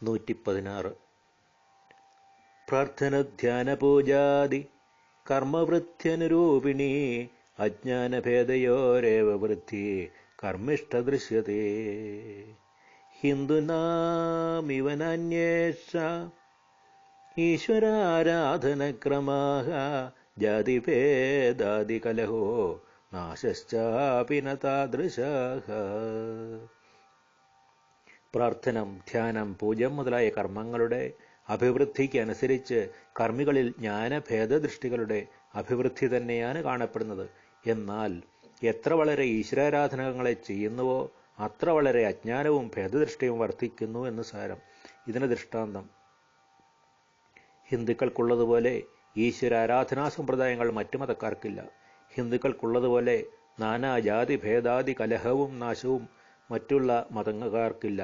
നൂറ്റി പതിനാറ് പ്രാർത്ഥന ധ്യാന പൂജാതി കർമ്മവൃത്യനുരൂപിണി അജ്ഞാനഭേദയോരേവ വൃത്തി കർമ്മിഷ്ടദൃശ്യത്തെ ഹിന്ദുനാമിവനന്യേഷ ഈശ്വരാരാധനക്രമാഹ ജാതിഭേദാദികലഹോ നാശശ്ചാപി ന താദൃശാः പ്രാർത്ഥനം ധ്യാനം പൂജം മുതലായ കർമ്മങ്ങളുടെ അഭിവൃദ്ധിക്ക് അനുസരിച്ച് കർമ്മികളിൽ ജ്ഞാനഭേദദൃഷ്ടികളുടെ അഭിവൃദ്ധി തന്നെയാണ് കാണപ്പെടുന്നത്. എന്നാൽ എത്ര വളരെ ഈശ്വരാരാധനകളെ ചെയ്യുന്നുവോ അത്ര വളരെ അജ്ഞാനവും ഭേദദൃഷ്ടിയും വർദ്ധിക്കുന്നു എന്ന് സാരം. ഇതിന് ദൃഷ്ടാന്തം. ഹിന്ദുക്കൾക്കുള്ളതുപോലെ ഈശ്വരാരാധനാ സമ്പ്രദായങ്ങൾ മറ്റു മതക്കാർക്കില്ല. ഹിന്ദുക്കൾക്കുള്ളതുപോലെ നാനാജാതി ഭേദാദി കലഹവും നാശവും മറ്റുള്ള മതങ്ങൾക്കാർക്കില്ല.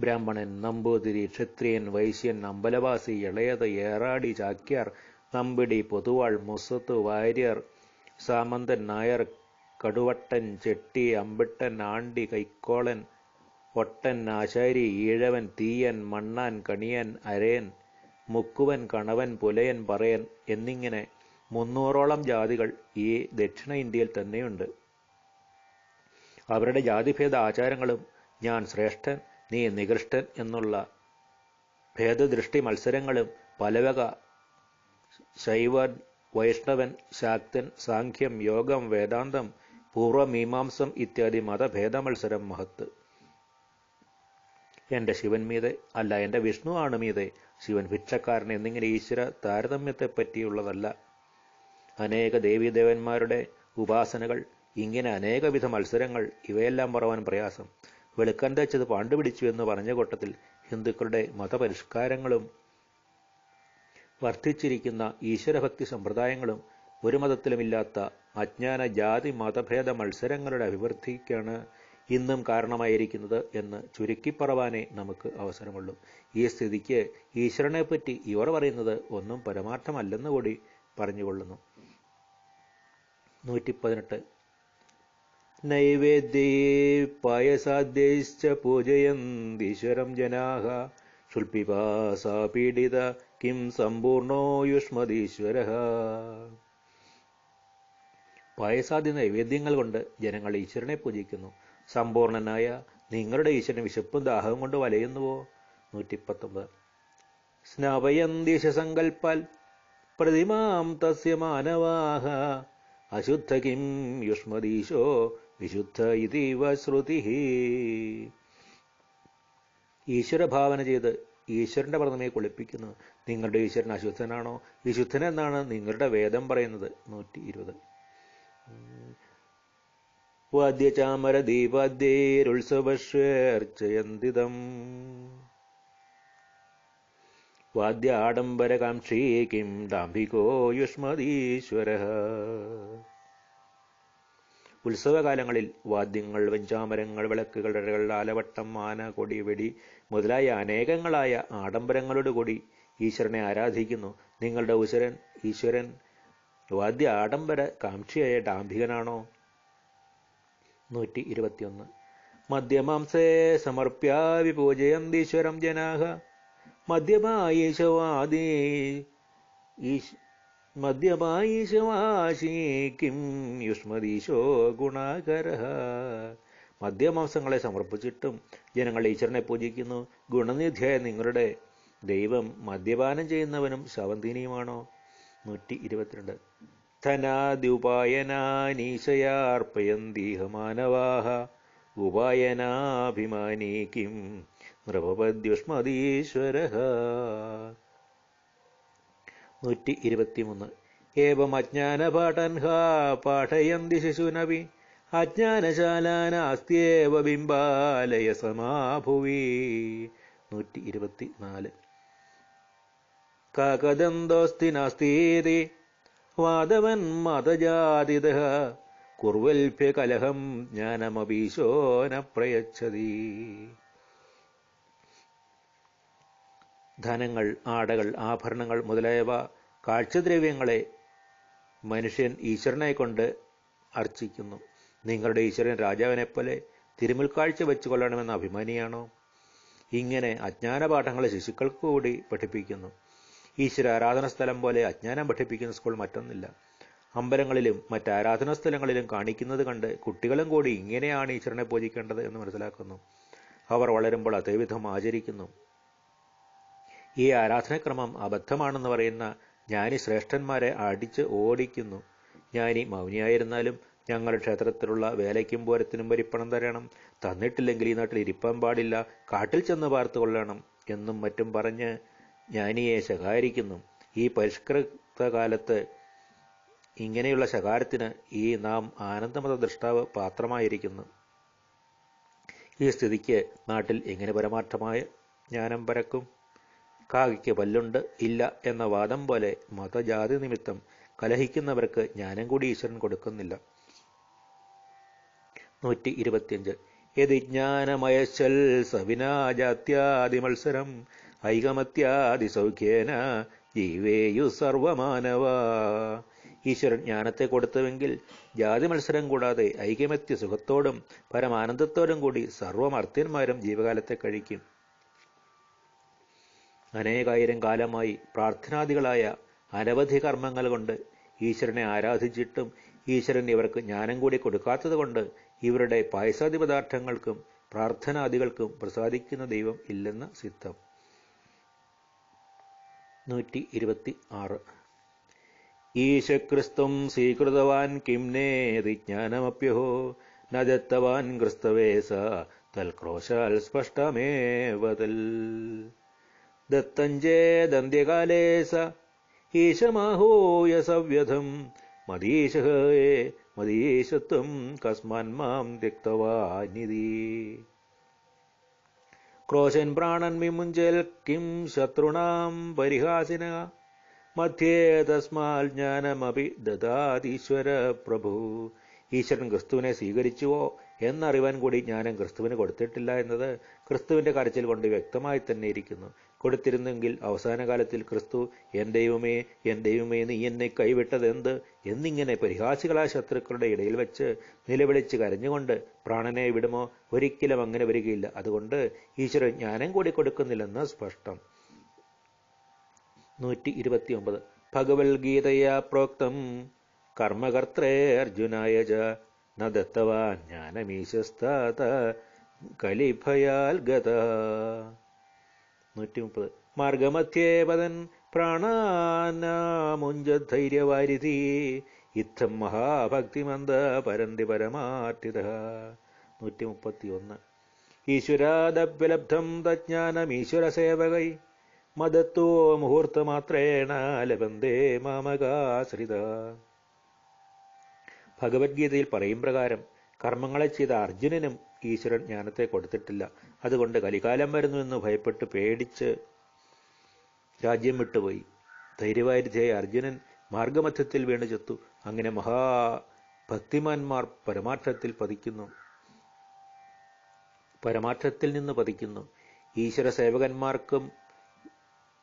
ബ്രാഹ്മണൻ നമ്പൂതിരി ക്ഷത്രിയൻ വൈശ്യൻ അമ്പലവാസി ഇളയത് ഏറാടി ചാക്യാർ നമ്പിടി പൊതുവാൾ മുസത്ത് വാര്യർ സാമന്തൻ നായർ കടുവട്ടൻ ചെട്ടി അമ്പിട്ടൻ ആണ്ടി കൈക്കോളൻ ഒട്ടൻ ആശാരി ഈഴവൻ തീയൻ മണ്ണാൻ കണിയൻ അരയൻ മുക്കുവൻ കണവൻ പുലയൻ പറയൻ എന്നിങ്ങനെ മുന്നൂറോളം ജാതികൾ ഈ ദക്ഷിണ ഇന്ത്യയിൽ തന്നെയുണ്ട്. അവരുടെ ജാതിഭേദ ആചാരങ്ങളും ഞാൻ ശ്രേഷ്ഠൻ നീ നികൃഷ്ടൻ എന്നുള്ള ഭേദദൃഷ്ടി മത്സരങ്ങളും പലവക ശൈവൻ വൈഷ്ണവൻ ശാക്തൻ സാഖ്യം യോഗം വേദാന്തം പൂർവമീമാംസം ഇത്യാദി മതഭേദ മത്സരം മഹത്ത്. എന്റെ ശിവൻ മീതെ അല്ല എന്റെ വിഷ്ണു ആണ് മീതെ. ശിവൻ ഭിക്ഷക്കാരൻ എന്നിങ്ങനെ ഈശ്വര താരതമ്യത്തെ പറ്റിയുള്ളതല്ല അനേക ദേവീദേവന്മാരുടെ ഉപാസനകൾ ഇങ്ങനെ അനേകവിധ മത്സരങ്ങൾ ഇവയെല്ലാം പറവാൻ പ്രയാസം. വെളുക്കൻ തച്ചത് പാണ്ടുപിടിച്ചു എന്ന് പറഞ്ഞ കൂട്ടത്തിൽ ഹിന്ദുക്കളുടെ മതപരിഷ്കാരങ്ങളും വർദ്ധിച്ചിരിക്കുന്ന ഈശ്വരഭക്തി സമ്പ്രദായങ്ങളും ഒരു മതത്തിലുമില്ലാത്ത അജ്ഞാന ജാതി മതഭേദ മത്സരങ്ങളുടെ അഭിവൃദ്ധിക്കാണ് ഇന്നും കാരണമായിരിക്കുന്നത് എന്ന് ചുരുക്കിപ്പറവാനേ നമുക്ക് അവസരമുള്ളൂ. ഈ സ്ഥിതിക്ക് ഈശ്വരനെപ്പറ്റി ഇവർ പറയുന്നത് ഒന്നും പരമാർത്ഥമല്ലെന്ന് കൂടി പറഞ്ഞുകൊള്ളുന്നു. നൂറ്റി പതിനെട്ട് നൈവേദ്യേ പായസാദ്യൈശ്ച പൂജയന്തീശ്വരം ജനാഹ. ശുൽപിപാസാ പീഡിത കിം സമ്പൂർണോ യുഷ്മതീശ്വര പായസാദി നൈവേദ്യങ്ങൾ കൊണ്ട് ജനങ്ങൾ ഈശ്വരനെ പൂജിക്കുന്നു. സമ്പൂർണനായ നിങ്ങളുടെ ഈശ്വരൻ വിശപ്പും ദാഹവും കൊണ്ട് വലയുന്നുവോ? നൂറ്റി പത്തൊമ്പത് സ്നാപയന്തീശസങ്കൽപ്പാൽ പ്രതിമാം തസ്യ മാനവാഹ അശുദ്ധ കിം യുഷ്മദീശോ വിശുദ്ധ ഇതീവ ശ്രുതി. ഈശ്വരഭാവന ചെയ്ത് ഈശ്വരന്റെ പ്രതിമയെ കുളിപ്പിക്കുന്നു. നിങ്ങളുടെ ഈശ്വരൻ അശുദ്ധനാണോ? വിശുദ്ധനെന്നാണ് നിങ്ങളുടെ വേദം പറയുന്നത്. നൂറ്റി ഇരുപത് വാദ്യചാമര ദീപാദ്യേരുത്സവശ്വേർച്ചയന്തിതം വാദ്യ ആഡംബരകാംക്ഷീ കിം ദാംഭികോ യുഷ്മതീശ്വര ഉത്സവകാലങ്ങളിൽ വാദ്യങ്ങൾ വെഞ്ചാമരങ്ങൾ വിളക്കുകൾ ആലവട്ടം ആന കൊടി വെടി മുതലായ അനേകങ്ങളായ ആഡംബരങ്ങളോട് കൂടി ഈശ്വരനെ ആരാധിക്കുന്നു. നിങ്ങളുടെ ഉശരൻ ഈശ്വരൻ വാദ്യ ആഡംബര കാംക്ഷിയായ ഡാംഭികനാണോ? നൂറ്റി ഇരുപത്തിയൊന്ന് മദ്യമാംസേ സമർപ്യ വിപൂജയന്തീശ്വരം ജനാഹ. ഈശ് മദ്യമായീശവാശീ കിം യുഷ്മദീശോ ഗുണാകര മദ്യമാംസങ്ങളെ സമർപ്പിച്ചിട്ടും ജനങ്ങൾ ഈശ്വരനെ പൂജിക്കുന്നു. ഗുണനിധിയായ നിങ്ങളുടെ ദൈവം മദ്യപാനം ചെയ്യുന്നവനും ശവന്തിനിയുമാണോ? നൂറ്റി ഇരുപത്തിരണ്ട് ധനാദ്യുപായനാനീശയാർപ്പയന്തീഹമാനവാഹ. ഉപായനാഭിമാനീ കിം നൃപപദ്യുഷ്മതീശ്വര നൂറ്റി ഇരുപത്തിമൂന്ന് ഏവം അജ്ഞാനപാഠൻഹ പാഠയന്തി ശിശുനവി. അജ്ഞാനശാലാനാസ്ത്യേവ ബിംബാലയ സമാഭുവി. നൂറ്റി ഇരുപത്തി നാല് കാകദന്തോസ്തി നാസ്തീതി. വാദവൻ മതജാതിത. കുർവൽഭ്യ കലഹം പ്രയച്ഛതി ധനങ്ങൾ ആടകൾ ആഭരണങ്ങൾ മുതലായവ കാഴ്ചദ്രവ്യങ്ങളെ മനുഷ്യൻ ഈശ്വരനെ കൊണ്ട് അർച്ചിക്കുന്നു. നിങ്ങളുടെ ഈശ്വരൻ രാജാവിനെപ്പോലെ തിരുമുൽക്കാഴ്ച വെച്ചു കൊള്ളണമെന്ന അഭിമാനിയാണോ? ഇങ്ങനെ അജ്ഞാനപാഠങ്ങളെ ശിശുക്കൾക്ക് കൂടി പഠിപ്പിക്കുന്നു. ഈശ്വര ആരാധന സ്ഥലം പോലെ അജ്ഞാനം പഠിപ്പിക്കുന്ന സ്കൂൾ മറ്റൊന്നില്ല. അമ്പലങ്ങളിലും മറ്റ് ആരാധനാ സ്ഥലങ്ങളിലും കാണിക്കുന്നത് കണ്ട് കുട്ടികളും കൂടി ഇങ്ങനെയാണ് ഈശ്വരനെ പൂജിക്കേണ്ടത് എന്ന് മനസ്സിലാക്കുന്നു. അവർ വളരുമ്പോൾ അതേവിധം ആചരിക്കുന്നു. ഈ ആരാധനക്രമം അബദ്ധമാണെന്ന് പറയുന്ന ജ്ഞാനി ശ്രേഷ്ഠന്മാരെ അടിച്ച് ഓടിക്കുന്നു. ജ്ഞാനി മൗനിയായിരുന്നാലും ഞങ്ങൾ ക്ഷേത്രത്തിലുള്ള വേലയ്ക്കും പൂരത്തിനും വരിപ്പണം തരണം. തന്നിട്ടില്ലെങ്കിൽ ഈ നാട്ടിൽ ഇരിപ്പാൻ പാടില്ല. കാട്ടിൽ ചെന്ന് പാർത്തു കൊള്ളണം എന്നും മറ്റും പറഞ്ഞ് ജ്ഞാനിയെ ശകാരിക്കുന്നു. ഈ പരിഷ്കൃത കാലത്ത് ഇങ്ങനെയുള്ള ശകാരത്തിന് ഈ നാം ആനന്ദമത ദൃഷ്ടാവ് പാത്രമായിരിക്കുന്നു. ഈ സ്ഥിതിക്ക് നാട്ടിൽ എങ്ങനെ പരമാർത്ഥമായ ജ്ഞാനം പരക്കും? കാക്കയ്ക്ക് പല്ലുണ്ട് ഇല്ല എന്ന വാദം പോലെ മതജാതി നിമിത്തം കലഹിക്കുന്നവർക്ക് ജ്ഞാനം കൂടി ഈശ്വരൻ കൊടുക്കുന്നില്ല. നൂറ്റി ഇരുപത്തിയഞ്ച് യതിജ്ഞാനമയശൽ സവിനാജാത്യാദി മത്സരം? ഐകമത്യാദി സൗഖ്യേന ജീവേയു സർവമാനവ. ഈശ്വരൻ ജ്ഞാനത്തെ കൊടുത്തുവെങ്കിൽ ജാതി മത്സരം കൂടാതെ ഐകമത്യ സുഖത്തോടും പരമാനന്ദത്തോടും കൂടി സർവമർത്യന്മാരും ജീവകാലത്തെ കഴിക്കും. അനേകായിരം കാലമായി പ്രാർത്ഥനാദികളായ അനവധി കർമ്മങ്ങൾ കൊണ്ട് ഈശ്വരനെ ആരാധിച്ചിട്ടും ഈശ്വരൻ ഇവർക്ക് ജ്ഞാനം കൂടി കൊടുക്കാത്തതുകൊണ്ട് ഇവരുടെ പായസാദി പദാർത്ഥങ്ങൾക്കും പ്രാർത്ഥനാദികൾക്കും പ്രസാദിക്കുന്ന ദൈവം ഇല്ലെന്ന സിദ്ധം. നൂറ്റി ഇരുപത്തി ആറ് ഈശക്രിസ്തും സ്വീകൃതവാൻ കിംനേതി ജ്ഞാനമപ്യഹോ? നദത്തവാൻ ക്രിസ്തവേ ക്രിസ്തവേസ തൽക്രോശാൽ സ്പഷ്ടമേവതൽ. ദത്തഞ്ചേദന്ത്യകാലേ സ ഈശമാഹൂയ സവ്യഥം മദീശഹേ മദീശത്വം കസ്മാൻ മാം തിക്തവാനിധി ക്രോശൻ പ്രാണൻ വിമുഞ്ചൽ കിം ശത്രുണാം പരിഹാസിന. മധ്യേ തസ്മാൽ ജ്ഞാനമപി ദദാതീശ്വര പ്രഭു. ഈശ്വരൻ ക്രിസ്തുവിനെ സ്വീകരിച്ചുവോ എന്നറിവാൻ കൂടി ജ്ഞാനം ക്രിസ്തുവിന് കൊടുത്തിട്ടില്ല എന്നത് ക്രിസ്തുവിന്റെ കരച്ചിൽ കൊണ്ട് വ്യക്തമായി തന്നെ ഇരിക്കുന്നു. കൊടുത്തിരുന്നെങ്കിൽ അവസാന കാലത്തിൽ ക്രിസ്തു എൻ ദൈവമേ എൻ ദൈവമേ നീ എന്നെ കൈവിട്ടതെന്ത്? എന്നിങ്ങനെ പരിഹാസികളായ ശത്രുക്കളുടെ ഇടയിൽ വെച്ച് നിലവിളിച്ച് കരഞ്ഞുകൊണ്ട് പ്രാണനെ വിടുമോ? ഒരിക്കലും അങ്ങനെ വരികയില്ല. അതുകൊണ്ട് ഈശ്വരൻ ജ്ഞാനം കൂടി കൊടുക്കുന്നില്ലെന്ന് സ്പഷ്ടം. നൂറ്റി ഇരുപത്തിയൊമ്പത് ഭഗവത്ഗീതയാ പ്രോക്തം. കർമ്മകർത്രേ അർജുനായ ച ന ദത്തവാൻ ജ്ഞാനമീശസ്താത കലിഭയാൽ ഗത നൂറ്റി മുപ്പത് മാർഗമധ്യേ പതൻ പ്രാണാനാമുഞ്ചധൈര്യവാരിധി ഇത്തം മഹാഭക്തിമന്ദ പരന്തി പരമാർത്ഥിത. നൂറ്റി മുപ്പത്തി ഒന്ന് ഈശ്വരാദവ്യലബ്ധം തജ്ഞാനമീശ്വരസേവകൈ മദത്തോ മുഹൂർത്തമാത്രേണ ലഭന്തേ മാമകാശ്രിത. ഭഗവത്ഗീതയിൽ പറയും പ്രകാരം കർമ്മങ്ങളെ ചെയ്ത അർജുനനും ഈശ്വരൻ ജ്ഞാനത്തെ കൊടുത്തിട്ടില്ല. അതുകൊണ്ട് കലികാലം വരുന്നുവെന്ന് ഭയപ്പെട്ട് പേടിച്ച് രാജ്യം വിട്ടുപോയി. ധൈര്യവാരിധിയായ അർജുനൻ മാർഗമധ്യത്തിൽ വീണ് ചത്തു. അങ്ങനെ മഹാഭക്തിമാന്മാർ പരമാർത്ഥത്തിൽ പതിക്കുന്നു. പരമാർത്ഥത്തിൽ നിന്ന് പതിക്കുന്നു. ഈശ്വര സേവകന്മാർക്കും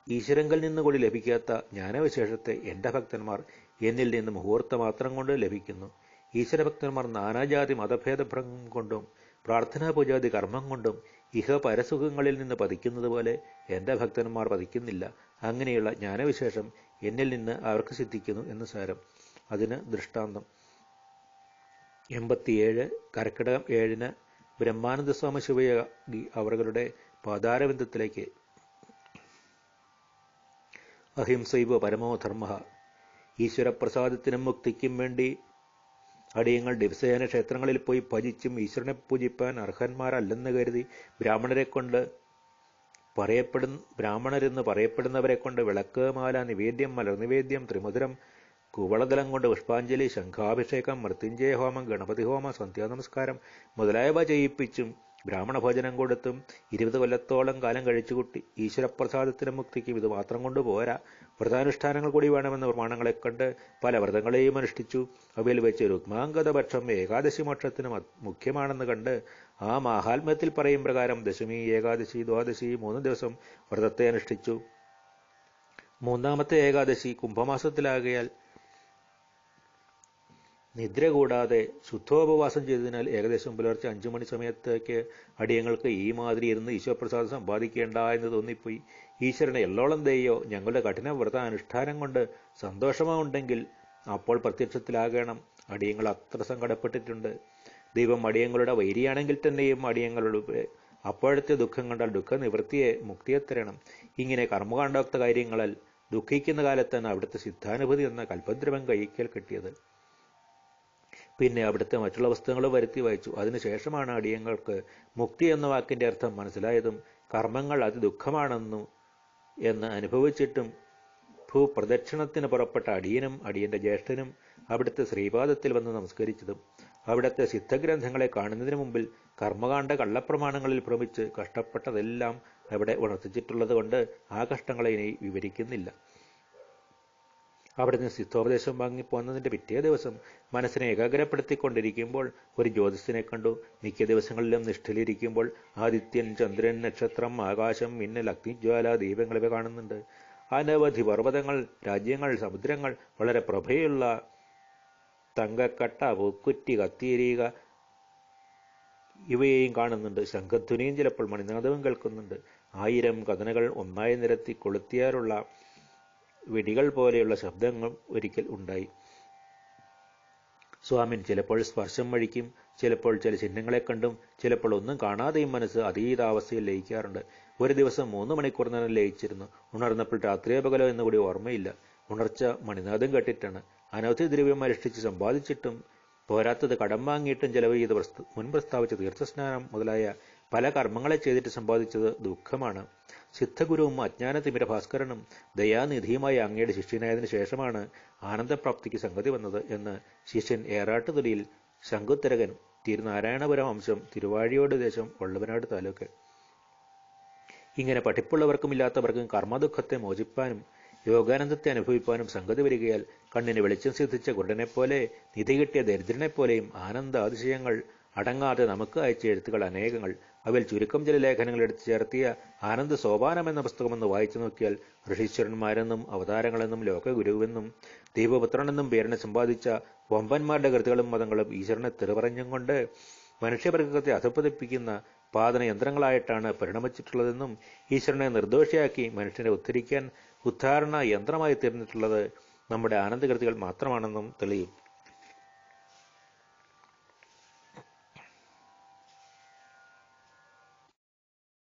ഈശ്വരങ്കൽ നിന്നുകൂടി ലഭിക്കാത്ത ജ്ഞാനവിശേഷത്തെ എന്റെ ഭക്തന്മാർ എന്നിൽ നിന്ന് മുഹൂർത്ത മാത്രം കൊണ്ട് ലഭിക്കുന്നു. ഈശ്വരഭക്തന്മാർ നാനാജാതി മതഭേദഭ്രം കൊണ്ടും പ്രാർത്ഥനാ പൂജാതി കർമ്മം കൊണ്ടും ഇഹ പരസുഖങ്ങളിൽ നിന്ന് പതിക്കുന്നത് പോലെ എന്റെ ഭക്തന്മാർ പതിക്കുന്നില്ല. അങ്ങനെയുള്ള ജ്ഞാനവിശേഷം എന്നിൽ നിന്ന് അവർക്ക് സിദ്ധിക്കുന്നു എന്ന് സാരം. അതിന് ദൃഷ്ടാന്തം. എൺപത്തിയേഴ് കർക്കിടകം ഏഴിന് ബ്രഹ്മാനന്ദ സ്വാമി ശിവയോഗി അവരുടെ പാതാരബന്ധത്തിലേക്ക് അഹിംസൈവ പരമോധർമ്മ ഈശ്വരപ്രസാദത്തിനും മുക്തിക്കും വേണ്ടി അടിയങ്ങൾ ദിവസേന ക്ഷേത്രങ്ങളിൽ പോയി ഭജിച്ചും ഈശ്വരനെ പൂജിപ്പാൻ അർഹന്മാരല്ലെന്ന് കരുതി ബ്രാഹ്മണരെ കൊണ്ട് പറയപ്പെടുന്ന ബ്രാഹ്മണരെന്ന് പറയപ്പെടുന്നവരെ കൊണ്ട് വിളക്ക് മാല നിവേദ്യം മലർനിവേദ്യം ത്രിമധുരം കുവളതലം കൊണ്ട് പുഷ്പാഞ്ജലി ശംഖാഭിഷേകം മൃത്യുഞ്ജയ ഹോമം ഗണപതി ഹോമം സന്ധ്യാനമസ്കാരം മുതലായവ ചെയ്യിപ്പിച്ചും ബ്രാഹ്മണ ഭോജനം കൊടുത്തും ഇരുപത് കൊല്ലത്തോളം കാലം കഴിച്ചുകൂട്ടി ഈശ്വരപ്രസാദത്തിന് മുക്തിക്കും ഇത് മാത്രം കൊണ്ട് പോരാ. വ്രതാനുഷ്ഠാനങ്ങൾ കൂടി വേണമെന്ന പ്രമാണങ്ങളെ കണ്ട് പല വ്രതങ്ങളെയും അനുഷ്ഠിച്ചു. അവയിൽ വെച്ച് രുഗ്മാംഗതപക്ഷം ഏകാദശി മോക്ഷത്തിന് മുഖ്യമാണെന്ന് കണ്ട് ആ മാഹാത്മ്യത്തിൽ പറയും പ്രകാരം ദശമി ഏകാദശി ദ്വാദശി മൂന്ന് ദിവസം വ്രതത്തെ അനുഷ്ഠിച്ചു. മൂന്നാമത്തെ ഏകാദശി കുംഭമാസത്തിലാകയാൽ നിദ്ര കൂടാതെ ശുദ്ധോപവാസം ചെയ്തതിനാൽ ഏകദേശം പുലർച്ചെ അഞ്ചു മണി സമയത്തേക്ക് അടിയങ്ങൾക്ക് ഈ മാതിരി ഇരുന്ന് ഈശ്വരപ്രസാദം സമ്പാദിക്കേണ്ട എന്ന് തോന്നിപ്പോയി. ഈശ്വരനെ എല്ലോളം ദയ്യോ ഞങ്ങളുടെ കഠിന വ്രത അനുഷ്ഠാനം കൊണ്ട് സന്തോഷമാവുണ്ടെങ്കിൽ അപ്പോൾ പ്രത്യക്ഷത്തിലാകണം. അടിയങ്ങൾ അത്ര സങ്കടപ്പെട്ടിട്ടുണ്ട്. ദൈവം അടിയങ്ങളുടെ വൈരിയാണെങ്കിൽ തന്നെയും അടിയങ്ങളുടെ അപ്പോഴത്തെ ദുഃഖം കണ്ടാൽ ദുഃഖ നിവൃത്തിയെ മുക്തിയെ തരണം. ഇങ്ങനെ കർമ്മകാണ്ടോക്ത കാര്യങ്ങളിൽ ദുഃഖിക്കുന്ന കാലത്താണ് അവിടുത്തെ സിദ്ധാനുഭൂതി എന്ന കൽപ്പദ്രവം കൈക്കൽ കിട്ടിയത്. പിന്നെ അവിടുത്തെ മറ്റുള്ള പുസ്തകങ്ങൾ വരുത്തി വായിച്ചു. അതിനുശേഷമാണ് അടിയങ്ങൾക്ക് മുക്തി എന്ന വാക്കിന്റെ അർത്ഥം മനസ്സിലായതും കർമ്മങ്ങൾ അതി ദുഃഖമാണെന്നു എന്ന് അനുഭവിച്ചിട്ടും ഭൂപ്രദക്ഷിണത്തിന് പുറപ്പെട്ട അടിയനും അടിയന്റെ ജ്യേഷ്ഠനും അവിടുത്തെ ശ്രീപാദത്തിൽ വന്ന് നമസ്കരിച്ചതും അവിടുത്തെ സിദ്ധഗ്രന്ഥങ്ങളെ കാണുന്നതിന് മുമ്പിൽ കർമ്മകാണ്ഡ കള്ളപ്രമാണങ്ങളിൽ ഭ്രമിച്ച് കഷ്ടപ്പെട്ടതെല്ലാം അവിടെ ഉണർത്തിച്ചിട്ടുള്ളത് കൊണ്ട് ആ കഷ്ടങ്ങളെ ഇനി വിവരിക്കുന്നില്ല. അവിടുന്ന് സിദ്ധോപദേശം വാങ്ങിപ്പോന്നതിന്റെ പിറ്റേ ദിവസം മനസ്സിനെ ഏകാഗ്രപ്പെടുത്തിക്കൊണ്ടിരിക്കുമ്പോൾ ഒരു ജ്യോതിസിനെ കണ്ടു. മിക്ക ദിവസങ്ങളിലും നിഷ്ഠയിലിരിക്കുമ്പോൾ ആദിത്യൻ ചന്ദ്രൻ നക്ഷത്രം ആകാശം മിന്നൽ അഗ്നിജ്വാല ദീപങ്ങൾ ഇവ കാണുന്നുണ്ട്. അനവധി പർവതങ്ങൾ രാജ്യങ്ങൾ സമുദ്രങ്ങൾ വളരെ പ്രഭയുള്ള തങ്കക്കട്ട പൂക്കുറ്റി കത്തിയിരിക ഇവയെയും കാണുന്നുണ്ട്. ശംഖധ്വനിയും ചിലപ്പോൾ മണിനാഥവും കേൾക്കുന്നുണ്ട്. ആയിരം കഥനകൾ ഒന്നായി നിരത്തി കൊളുത്തിയാലുള്ള വെടികൾ പോലെയുള്ള ശബ്ദങ്ങൾ ഒരിക്കൽ ഉണ്ടായി. സ്വാമിൻ ചിലപ്പോൾ സ്പർശം വഴിക്കും ചിലപ്പോൾ ചില ചിഹ്നങ്ങളെ കണ്ടും ചിലപ്പോൾ ഒന്നും കാണാതെയും മനസ്സ് അതീതാവസ്ഥയിൽ ലയിക്കാറുണ്ട്. ഒരു ദിവസം മൂന്ന് മണിക്കൂർ നേരം ലയിച്ചിരുന്നു. ഉണർന്നപ്പോൾ രാത്രിയോ പകലോ എന്നുകൂടി ഓർമ്മയില്ല. ഉണർച്ച മണിനാഥം കെട്ടിട്ടാണ്. അനവധി ദ്രവ്യം അനുഷ്ഠിച്ച് സമ്പാദിച്ചിട്ടും പോരാത്തത് കടം വാങ്ങിയിട്ടും ചെലവ് ചെയ്ത് മുൻ പ്രസ്താവിച്ച തീർത്ഥസ്നാനം മുതലായ പല കർമ്മങ്ങളെ ചെയ്തിട്ട് സമ്പാദിച്ചത് ദുഃഖമാണ്. സിദ്ധഗുരുവും അജ്ഞാനതിമിര ഭാസ്കരനും ദയാനിധിയുമായ അങ്ങയുടെ ശിഷ്യനായതിനു ശേഷമാണ് ആനന്ദപ്രാപ്തിക്ക് സംഗതി വന്നത് എന്ന് ശിഷ്യൻ ഏറാട്ടുതുലിയിൽ ശങ്കുത്തരകൻ തിരുനാരായണപുരം വംശം തിരുവാഴിയോട് ദേശം ഉള്ളവനാട് താലൂക്ക്. ഇങ്ങനെ പഠിപ്പുള്ളവർക്കും ഇല്ലാത്തവർക്കും കർമ്മദുഃഖത്തെ മോചിപ്പാനും യോഗാനന്ദത്തെ അനുഭവിപ്പാനും സംഗതി വരികയാൽ കണ്ണിന് വെളിച്ചം സിദ്ധിച്ച കുരുടനെപ്പോലെ നിധി കിട്ടിയ ദരിദ്രനെപ്പോലെയും ആനന്ദ അതിശയങ്ങൾ അടങ്ങാതെ നമുക്ക് അയച്ച എഴുത്തുകൾ അനേകങ്ങൾ അവയിൽ ചുരുക്കം ചില ലേഖനങ്ങൾ എടുത്തു ചേർത്തിയ ആനന്ദ സോപാനം എന്ന പുസ്തകമെന്ന് വായിച്ചു നോക്കിയാൽ ഋഷീശ്വരന്മാരെന്നും അവതാരങ്ങളെന്നും ലോകഗുരുവെന്നും ദീപപുത്രനെന്നും പേരിനെ സമ്പാദിച്ച വമ്പന്മാരുടെ കൃതികളും മതങ്ങളും ഈശ്വരനെ തെറിപറഞ്ഞും കൊണ്ട് മനുഷ്യവർഗത്തെ അധപ്പതിപ്പിക്കുന്ന പാതന യന്ത്രങ്ങളായിട്ടാണ് പരിണമിച്ചിട്ടുള്ളതെന്നും ഈശ്വരനെ നിർദോഷിയാക്കി മനുഷ്യനെ ഉദ്ധരിക്കാൻ ഉദ്ധാരണ യന്ത്രമായി തീർന്നിട്ടുള്ളത് നമ്മുടെ ആനന്ദകൃതികൾ മാത്രമാണെന്നും തെളിയും.